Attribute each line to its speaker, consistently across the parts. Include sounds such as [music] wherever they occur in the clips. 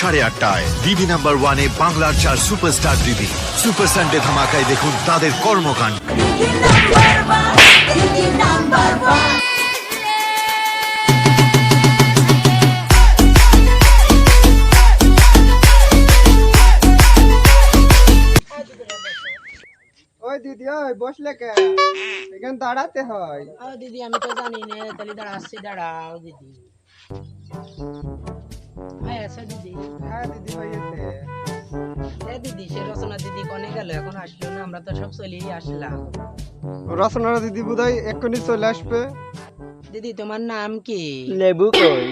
Speaker 1: সাড়ে আটটায় DB number ওয়ানে বাংলার চার সুপারস্টার ডিবি সুপার সানডে ধামাকায় দেখুন তাদের কর্মকাণ্ড.
Speaker 2: ওই দিদি ওই বসলে কে? এখানে দাঁড়াতে হয়।
Speaker 3: দিদি আমি তো জানি না তাহলে দাঁড়াচ্ছি দাঁড়াও দিদি। হ্যাঁ আছে দিদি।
Speaker 2: হ্যাঁ দিদি হয়েছে
Speaker 3: এ দিদি সে রচনা দিদি কনে গেল এখন আসলো না আমরা তো সব চলেই আসলাম।
Speaker 2: রচনারা দিদি বোধহয় এক্ষুনি চলে আসবে।
Speaker 3: দিদি তোমার নাম কি?
Speaker 2: লেবু কই?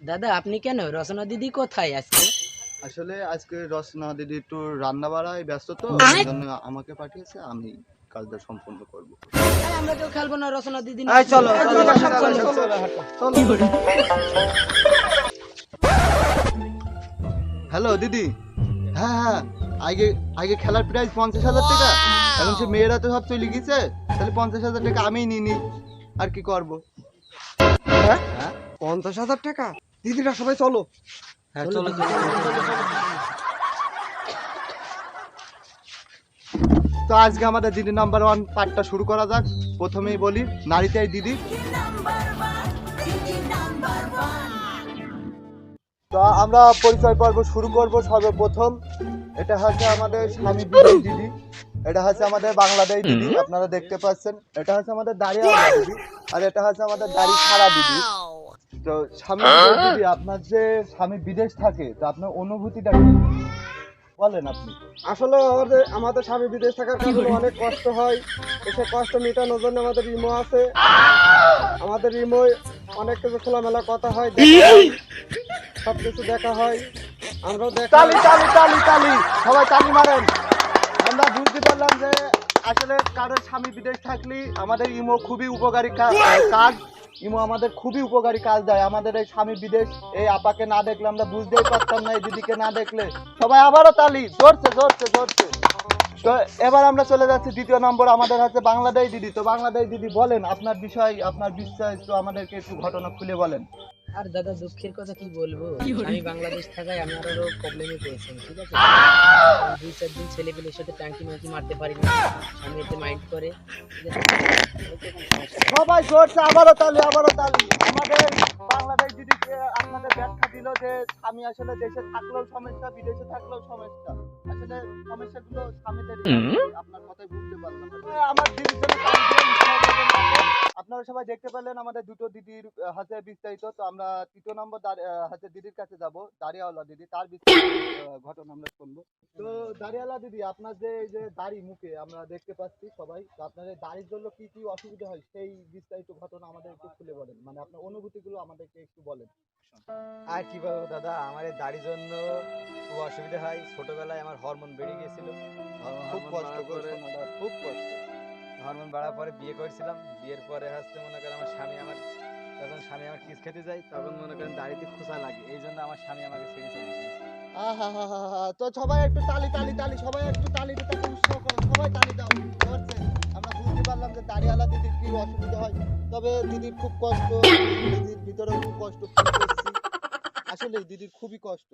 Speaker 3: দাদা আপনি কেন? রচনা দিদি কোথায় আজকে?
Speaker 4: আসলে আজকে রচনা দিদি একটু রান্না বাড়ায় ব্যস্ত তো এই জন্য আমাকে পাঠিয়েছে আমি কাজটা সম্পূর্ণ করব।
Speaker 3: আমরা কেউ খেলব না রচনা দিদি
Speaker 2: এই চলো
Speaker 4: হ্যালো দিদি হ্যাঁ হ্যাঁ আগে আগে খেলার প্রাইস পঞ্চাশ হাজার টাকা এখন সে মেয়েরা তো সব চলে গেছে তাহলে পঞ্চাশ হাজার টাকা আমিই নিয়ে নিই আর কি করব?
Speaker 2: হ্যাঁ?
Speaker 4: হ্যাঁ?
Speaker 2: পঞ্চাশ হাজার টাকা? দিদিরা সবাই চলো।
Speaker 4: হ্যাঁ চলো তো আজকে আমাদের দিদি নাম্বার ওয়ান পার্টটা শুরু করা যাক। প্রথমেই বলি নারীটাই দিদি। তো আমরা পরিচয় পর্ব শুরু করব সর্বপ্রথম। এটা হচ্ছে আমাদের স্বামী দিদি। এটা হচ্ছে আমাদের বাংলাদেশ দিদি আপনারা দেখতে পাচ্ছেন। এটা হচ্ছে আমাদের দাঁড়িয়ে দিদি। আর এটা হচ্ছে আমাদের দাড়ি ছাড়া দিদি। তো স্বামী বিদেশ দিদি আপনার যে স্বামী বিদেশ থাকে তো আপনার অনুভূতিটা কি? বলেন আপনি।
Speaker 2: আসলে আমাদের আমাদের স্বামী বিদেশ থাকার কারণে অনেক কষ্ট হয়। তো সে কষ্ট মেটানোর জন্য আমাদের ইমো আছে। আমাদের ইমোয় অনেক কিছু খোলামেলা কথা হয় দেখা সব কিছু দেখা হয়। আমরাও দেখা
Speaker 4: তালি তালি তালি তালি সবাই তালি মারেন। আমরা বুঝতে পারলাম যে আসলে কারোর স্বামী বিদেশ থাকলে আমাদের ইমো খুবই উপকারী কা- কাজ। ইমো আমাদের খুবই উপকারী কাজ দেয়। আমাদের এই স্বামী বিদেশ এই আপাকে না দেখলে আমরা বুঝতেই পারতাম না এই দিদিকে না দেখলে। সবাই আবারও তালি জোরছে জোরছে জোরছে তো এবার আমরা চলে যাচ্ছি দ্বিতীয় নম্বর আমাদের হচ্ছে বাংলাদেশ দিদি। তো বাংলাদেশ দিদি বলেন আপনার বিষয় আপনার বিশ্বাস তো আমাদেরকে একটু ঘটনা খুলে বলেন।
Speaker 3: আর দাদা দুঃখের কথা কি বলব? আমি বাংলাদেশ থাকায় আমি আরও প্রবলেমে পেয়েছি ঠিক আছে? দুই চার দিন ছেলে পেলের সাথে ট্যাঙ্কি মাঙ্কি মারতে পারি না। আমি এতে মাইন্ড করে?
Speaker 4: সবাই জোরছে আবারও তালি আবারও তালি। আমাদের বাংলাদেশ যদি আপনাদের ব্যাখ্যা দিল যে আমি আসলে দেশে থাকলেও সমস্যা বিদেশে থাকলেও সমস্যা আসলে সমস্যাগুলো স্বামীদের আপনার কথাই বুঝতে পারলাম আমার দিদির আপনারা সবাই দেখতে পেলেন আমাদের দুটো দিদির হাতে বিস্তারিত। তো আমরা তৃতীয় নম্বর হাতে দিদির কাছে যাব দাঁড়িয়াওয়ালা দিদি। তার ঘটনা আমরা শুনব। তো দাঁড়িয়ালা দিদি আপনার যে এই যে দাড়ি মুখে আমরা দেখতে পাচ্ছি সবাই তো আপনার দাড়ির জন্য কি কি অসুবিধা হয় সেই বিস্তারিত ঘটনা আমাদের একটু খুলে বলেন। মানে আপনার অনুভূতিগুলো আমাদেরকে একটু বলেন।
Speaker 5: আর কি বলব দাদা আমার এই দাড়ির জন্য খুব অসুবিধা হয়। ছোটবেলায় আমার হরমোন বেড়ে গেছিল
Speaker 4: খুব কষ্ট করে খুব কষ্ট।
Speaker 5: হরমোন বাড়ার পরে বিয়ে করেছিলাম, বিয়ের পরে হচ্ছে মনে করেন আমার স্বামী আমার, যখন স্বামী আমার কিস খেতে যায়, তখন মনে করেন দাড়িতে খোঁচা লাগে, এই জন্য আমার স্বামী আমাকে ছেড়ে চলে
Speaker 4: তো সবাই একটু তালি তালি তালি, সবাই একটু তালি সবাই তালি দাও আমরা বুঝতে পারলাম যে দাড়িওয়ালা দিদির কি অসুবিধা হয়, তবে দিদির খুব কষ্ট, দিদির ভিতরে খুব কষ্ট আসলে দিদির খুবই কষ্ট।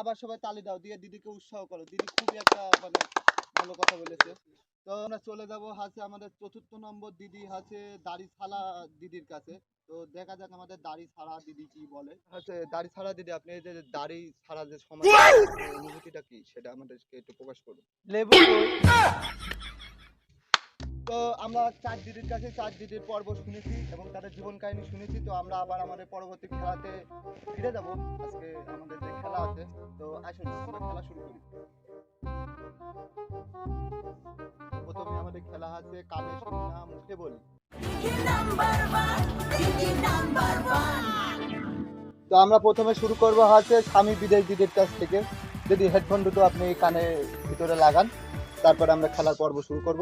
Speaker 4: আবার সবাই তালি দাও, দিয়ে দিদিকে উৎসাহ করো, দিদি খুবই একটা মানে ভালো কথা বলেছে। তো আমরা চলে যাব হাসে আমাদের চতুর্থ নম্বর দিদি আছে দাড়ি ছাড়া দিদির কাছে। তো দেখা যাক আমাদের দাড়ি ছাড়া দিদি কি বলে। আচ্ছা দাড়ি ছাড়া দিদি আপনি এই যে দাড়ি ছাড়া যে সময় অনুভূতিটা কি সেটা আমাদেরকে একটু প্রকাশ করুন।
Speaker 2: লেবু
Speaker 4: তো আমরা চার দিদির কাছে চার দিদির পর্ব শুনেছি এবং তাদের জীবন কাহিনী শুনেছি। তো আমরা আবার আমাদের পরবর্তী খেলাতে ফিরে যাব। আজকে আমাদের যে খেলা আছে তো আসুন খেলা শুরু করি।
Speaker 6: Digi number one, Digi number one.
Speaker 4: তো আমরা প্রথমে শুরু করব হচ্ছে স্বামী বিদেশ দিদির কাছ থেকে। যদি হেডফোন দুটো আপনি কানে ভিতরে লাগান তারপরে আমরা খেলার পর্ব শুরু করব।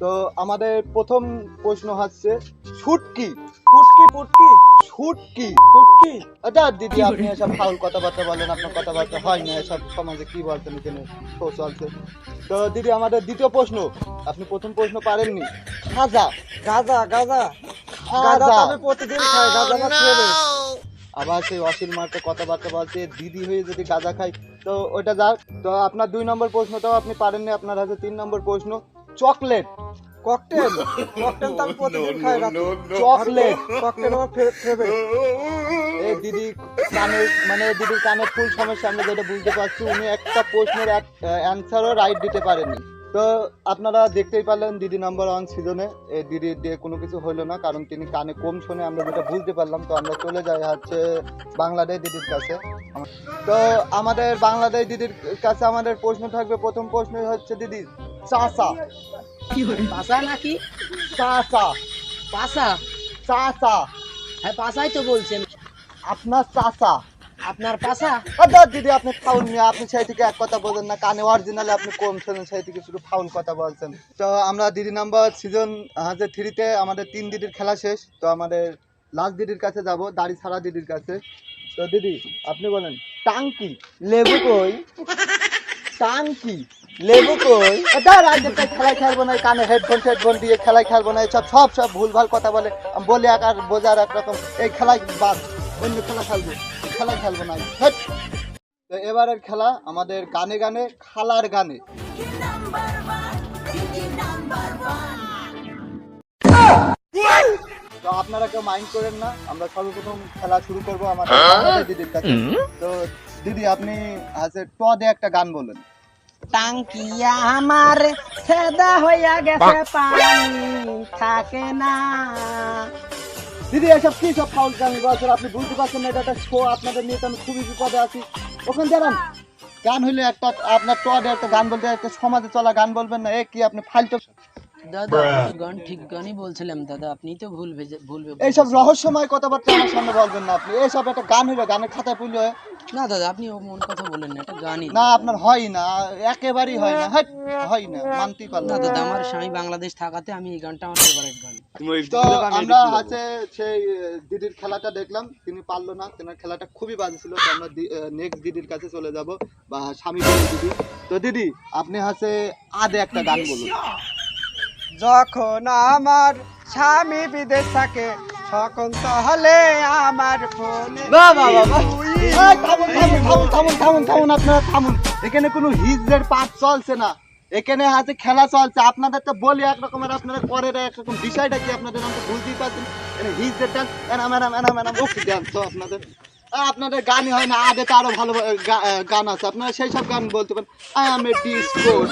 Speaker 4: তো আমাদের প্রথম প্রশ্ন হচ্ছে ছুটকি
Speaker 2: ফুটকি পুটকি?
Speaker 4: ছুটকি
Speaker 2: পুটকি
Speaker 4: আচ্ছা দিদি আপনি এসব ফাউল কথাবার্তা বলেন আপনার কথাবার্তা হয় না এসব সমাজে কি বলছেন এখানে শো চলছে। তো দিদি আমাদের দ্বিতীয় প্রশ্ন আপনি প্রথম প্রশ্ন পারেননি। খাজা
Speaker 2: গাজা গাজা। গাজা
Speaker 4: খাজা
Speaker 2: প্রতিদিন খায় গাজা না খেয়ে
Speaker 4: আবার সেই অসীম মার্কে কথাবার্তা বলছে দিদি হয়ে যদি গাঁজা খাই তো ওইটা যাক। তো আপনার দুই নম্বর প্রশ্নটাও আপনি পারেননি আপনার হাতে তিন নম্বর প্রশ্ন চকলেট।
Speaker 2: ককটেল ককটেল [laughs] তো আমি প্রতিদিন খাই রাতে
Speaker 4: চকলেট
Speaker 2: ককটেল আমার ফেভারিট [laughs]
Speaker 4: এই দিদি কানে মানে দিদির কানে ফুল সমস্যা আমরা যেটা বুঝতে পারছি উনি একটা প্রশ্নের অ্যান্সারও রাইট দিতে পারেনি তো আপনারা দেখতেই পারলেন দিদি নাম্বার ওয়ান সিজনে এই দিদির দিয়ে কোনো কিছু হলো না কারণ তিনি কানে কম শুনে আমরা যেটা বুঝতে পারলাম তো আমরা চলে যাই হচ্ছে বাংলাদেশ দিদির কাছে। তো আমাদের বাংলাদেশ দিদির কাছে আমাদের প্রশ্ন থাকবে। প্রথম প্রশ্ন হচ্ছে দিদি চাষা
Speaker 3: পাশা নাকি? পাশা হ্যাঁ পাশাই তো বলছেন।
Speaker 4: আপনার চাষা
Speaker 3: আপনার পাশা
Speaker 4: দিদি আপনি ফাউল নিয়ে আপনি সেই থেকে এক কথা বলেন না। কানে অরিজিনালে আপনি কম শোনেন সেই থেকে শুধু ফাউল কথা বলছেন। তো আমরা দিদি নাম্বার সিজন হাজার থ্রিতে আমাদের তিন দিদির খেলা শেষ তো আমাদের লাস্ট দিদির কাছে যাব দাড়ি ছাড়া দিদির কাছে। তো দিদি আপনি বলেন টাঙ্কি লেবু কই? টাঙ্কি। লেবু কই? এটা রাজ্যে খেলায় খেলব না কানে হেডফোন হেডফোন দিয়ে খেলায় খেলব না সব সব সব ভুলভাল কথা বলে আমি বলি এক আর বোঝার একরকম এই খেলায় বাদ অন্য খেলা খেলব খেলা খেলব না হেট। তো এবারের খেলা আমাদের গানে গানে খালার গানে। তো আপনারা কেউ মাইন্ড করেন না আমরা সর্বপ্রথম খেলা শুরু করব আমাদের বাংলাদেশ দিদির কাছে। তো দিদি আপনি আছে ট দিয়ে একটা গান বলেন।
Speaker 3: আমার সেদা হইয়া গেছে পানি থাকে না।
Speaker 4: দিদি এসব কি সব ফাউল গান বলছেন আপনি বুঝতে পারছেন না এটা শো আপনাদের নিয়ে তো আমি খুবই বিপদে আছি। ওখানে দাঁড়ান। গান হইলে একটা আপনার ট একটা গান বলতে একটা সমাজে চলা গান বলবেন না। এ কি আপনি ফালতু
Speaker 3: দাদা গান ঠিক গানই বলছিলাম দাদা আপনি তো ভুল ভুল
Speaker 4: এইসব রহস্যময় কথাবার্তা আমার সামনে বলবেন না আপনি। এইসব একটা গান গানের খাতায় পুলি হয়
Speaker 3: না দাদা আপনি মন কথা বলেন না এটা গানই।
Speaker 4: না আপনার হয় না একেবারেই হয় না। হাট, হয় না মানতেই
Speaker 3: না দাদা আমার স্বামী বাংলাদেশ থাকাতে আমি এই গানটা আমার ফেভারিট গান।
Speaker 4: তো আমরা আছে সেই দিদির খেলাটা দেখলাম তিনি পারল না তেনার খেলাটা খুবই বাজে ছিল তো আমরা নেক্সট দিদির কাছে চলে যাব বা স্বামী দিদি। তো দিদি আপনি হাসে আদে একটা গান বলুন।
Speaker 2: যখন আমার স্বামী বিদেশ থাকে তখন তাহলে আমার ফোনে
Speaker 4: থামুন থামুন থামুন থামুন থামুন থামুন আপনারা থামুন। এখানে কোনো হিজের পাঠ চলছে না। এখানে হাতে খেলা চলছে। আপনাদের তো বলি এক রকমের আপনারা করে একরকম বিষয়টা কি আপনাদের আমি বুঝতেই পারছেন হিজের dance Enam Enam Enam Enam okay dance তো আপনাদের আপনাদের গানই হয় না, আগে তো আরও ভালো গান আছে। আপনারা সেই সব গান বলতে পারেন। আই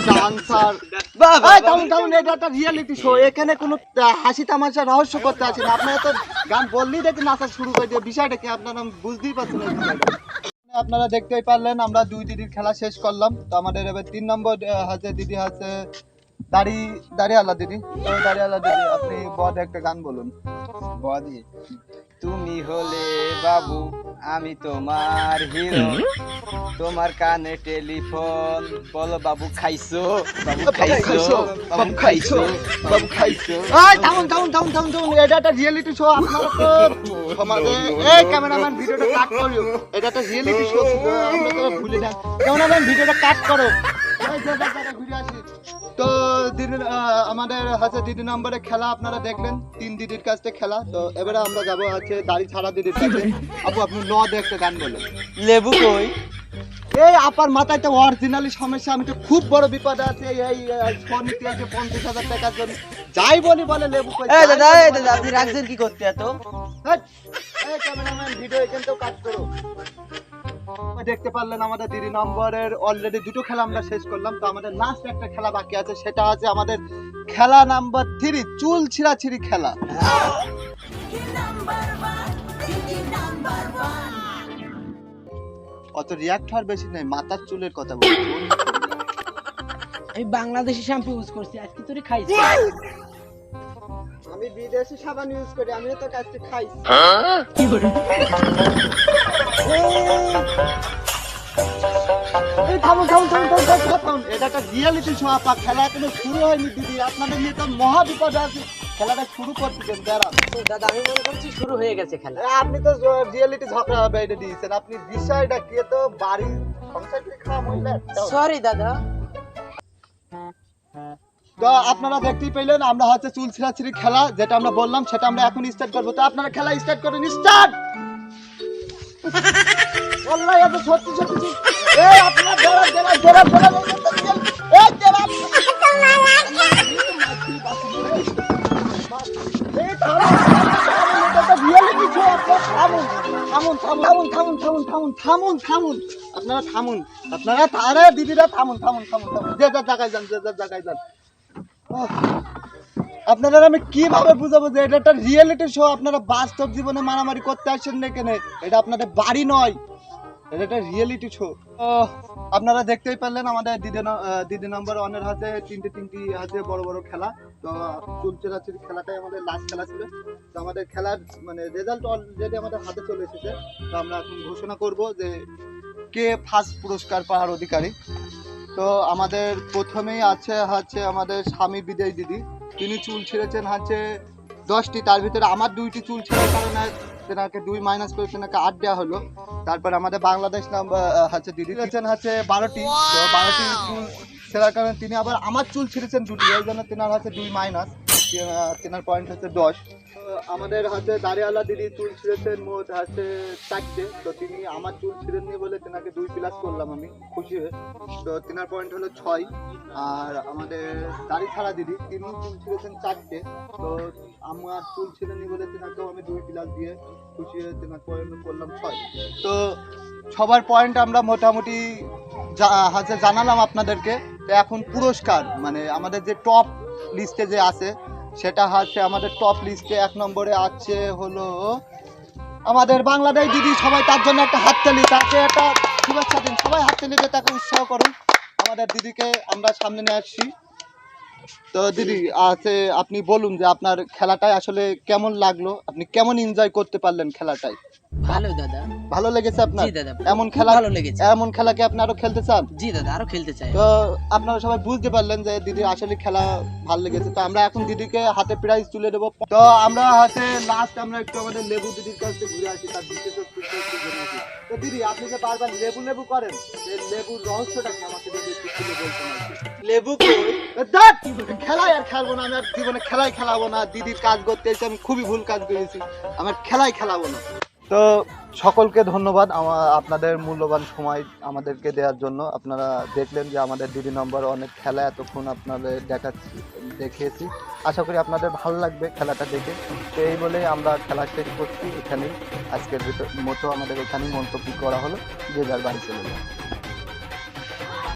Speaker 4: ডান্সার একটা রিয়েলিটি শো এখানে কোনো হাসি তামাশা, রহস্য করতে আসে না। আপনারা তো গান বললেই দেখি নাচা শুরু করে দিয়ে বিষয়টা কি আপনারা বুঝতেই পারছেন। আপনারা দেখতেই পারলেন, আমরা দুই দিদির খেলা শেষ করলাম। তো আমাদের এবার তিন নম্বর হাতে দিদি আছে দাড়ি দাড়ি আল্লাহ দিদি। তো দাড়িওয়ালা দিদি, আপনি বদ একটা গান বলুন।
Speaker 5: বদি তুমি হলে বাবু আমি তোমার হিরো তোমার কানে টেলিফোন বলো বাবু খাইছো বাবু খাইছো বাবু খাইছো বাবু খাইছো
Speaker 4: এই থামুন থামুন থামুন থামুন থামুন এটা একটা রিয়েলিটি শো আপনারা তো সমাজে এই ক্যামেরাম্যান ভিডিওটা কাট করো এটা একটা রিয়েলিটি শো তো ভুলে যান ক্যামেরাম্যান ভিডিওটা কাট করো এই যে, দেখ, ঘুরে আসি। তো দিদি আমাদের হচ্ছে দিদি নম্বরে খেলা আপনারা দেখলেন তিন দিদির কাছ খেলা। তো এবারে আমরা যাব হচ্ছে দাড়ি ছাড়া দিদির কাছে। আপু আপনি ন একটা গান বলেন
Speaker 2: লেবু কই?
Speaker 4: এই আপার মাথায় তো অরিজিনালি সমস্যা আমি তো খুব বড় বিপদে আছে। এই এই ফোন আছে পঞ্চাশ হাজার টাকার জন্য যাই বলি বলে লেবু কই?
Speaker 2: এই দাদা এই দাদা আপনি রাখছেন কি করতে এত?
Speaker 4: এই ক্যামেরাম্যান ভিডিও এখান কাজ করো দেখতে পারলেন আমাদের দিদি নম্বরের অলরেডি দুটো খেলা আমরা শেষ করলাম তো আমাদের লাস্ট একটা খেলা বাকি আছে সেটা আছে আমাদের খেলা নাম্বার থ্রি চুল ছিঁড়াছিঁড়ি খেলা। অত রিয়াক্ট হওয়ার বেশি নেই মাথার চুলের কথা বলছি।
Speaker 3: আমি বাংলাদেশি শ্যাম্পু ইউজ করছি আজকে তোরে খাইছি।
Speaker 2: আমি বিদেশি সাবান ইউজ করি আমিও তো কাজটি খাইছি।
Speaker 3: কি করে?
Speaker 4: থামুন থামুন থামুন থামুন থামুন, থামুন এটা একটা রিয়েলিটি শো আপা খেলা এখনও শুরু হয়নি দিদি। আপনাদের নিয়ে তো মহা বিপদে আছে। খেলাটা শুরু করতে দাঁড়ান।
Speaker 3: দাদা আমি মনে করছি শুরু হয়ে গেছে খেলা।
Speaker 4: আপনি তো রিয়েলিটি ঝগড়া বাইরে দিয়েছেন। আপনি বিষয়টা কি তো বাড়ি সংসার করে খাওয়া মহিলা
Speaker 3: সরি দাদা।
Speaker 4: তো আপনারা দেখতেই পেলেন আমরা হচ্ছে চুল ছিঁড়াছিড়ি খেলা যেটা আমরা বললাম সেটা আমরা এখন স্টার্ট করব। তো আপনারা খেলা স্টার্ট করেন স্টার্ট আল্লাহ এত সত্যি সত্যি এই আপনারা দেড়া দেড়া দেড়া দেড়া এই show, আপনারা থামুন। আপনারা তারা দিদিরা থামুন থামুন থামুন থামুন যে যার জায়গায় যান যে যার জায়গায় যান আপনাদের আমি কীভাবে বুঝাবো যে এটা একটা রিয়েলিটি শো আপনারা বাস্তব জীবনে মারামারি করতে আসছেন না কেন? এটা আপনাদের বাড়ি নয়। এটা একটা রিয়েলিটি শো আপনারা দেখতেই পারলেন আমাদের দিদি দিদি নম্বর ওয়ানের হাতে তিনটে তিনটি হাতে বড় বড় খেলা। তো চুলচেরাচির খেলাটাই আমাদের লাস্ট খেলা ছিল। তো আমাদের খেলার মানে রেজাল্ট অলরেডি আমাদের হাতে চলে এসেছে। তো আমরা এখন ঘোষণা করব যে কে ফার্স্ট পুরস্কার পাওয়ার অধিকারী। তো আমাদের প্রথমেই আছে হচ্ছে আমাদের স্বামী বিদেশ দিদি। তিনি চুল ছিঁড়েছেন হচ্ছে দশটি তার ভিতরে আমার দুইটি চুল ছিঁড়ার কারণে তেনাকে দুই মাইনাস করে তেনাকে আট দেওয়া হলো। তারপর আমাদের বাংলাদেশ নাম হচ্ছে দিদি ছিঁড়েছেন হচ্ছে বারোটি। তো বারোটি চুল ছেঁড়ার কারণে তিনি আবার আমার চুল ছিঁড়েছেন দুটি ওই জন্য তেনার হচ্ছে দুই মাইনাস তেনার পয়েন্ট হচ্ছে দশ। আমাদের হচ্ছে দাঁড়িয়ালা দিদি চুল ছিঁড়েছেন, মোট হচ্ছে চারটে। তো তিনি আমার চুল ছিঁড়েননি বলে তেনাকে দুই প্লাস করলাম আমি, খুশি হয়ে। তো তিনার পয়েন্ট হলো ছয়। আর আমাদের দাড়ি ছাড়া দিদি তিনি চুল ছিঁড়েছেন চারটে। তো আমার চুল ছিঁড়েনি বলে তেনাকেও আমি দুই প্লাস দিয়ে খুশি হয়ে তেনার পয়েন্ট করলাম ছয়। তো সবার পয়েন্ট আমরা মোটামুটি হচ্ছে জানালাম আপনাদেরকে। এখন পুরস্কার মানে আমাদের যে টপ লিস্টে যে আছে সেটা হচ্ছে আমাদের টপ লিস্টে এক নম্বরে আছে হলো আমাদের বাংলাদেশ দিদি, সবাই তার জন্য একটা হাত হাততালি তাকে একটা শুভেচ্ছা দিন। সবাই হাততালি দিয়ে তাকে উৎসাহ করুন। আমাদের দিদিকে আমরা সামনে নিয়ে আসছি। তো দিদি, আছে, আপনি বলুন যে আপনার খেলাটাই আসলে কেমন লাগল? আপনি কেমন এনজয় করতে পারলেন খেলাটাই
Speaker 3: ভালো দাদা।
Speaker 4: ভালো লেগেছে আপনার?
Speaker 3: জি দাদা
Speaker 4: এমন খেলা
Speaker 3: ভালো লেগেছে।
Speaker 4: এমন খেলা কি আপনি আরও খেলতে চান?
Speaker 3: জি দাদা আরও খেলতে চাই।
Speaker 4: তো আপনারা সবাই বুঝতে পারলেন যে দিদির আসলে খেলা ভালো লেগেছে। তো আমরা এখন দিদিকে হাতে প্রাইজ তুলে দেবো। তো আমরা হাতে লাস্ট আমরা একটু আমাদের লেবু দিদির কাছে ঘুরে আসি তার একটু তো দিদি আপনি যে বারবার লেবু লেবু করেন এই লেবুর রহস্যটা কি আমাকে যদি একটু খুলে কি। লেবু! খেলাই আর খেলব না আমি আর জীবনে খেলাই খেলাবো না। দিদির কাজ করতে এসে আমি খুবই ভুল কাজ করেছি আমার খেলাই খেলাবো না। তো সকলকে ধন্যবাদ আমার আপনাদের মূল্যবান সময় আমাদেরকে দেওয়ার জন্য। আপনারা দেখলেন যে আমাদের দিদি নম্বর অনেক খেলা এতক্ষণ আপনাদের দেখাচ্ছি, দেখিয়েছি। আশা করি আপনাদের ভালো লাগবে খেলাটা দেখে। তো এই বলে আমরা খেলা শেষ করছি এখানেই। আজকের মতো আমাদের এখানেই মন্তব্য করা হলো। যে যার বাড়ি চলে যায়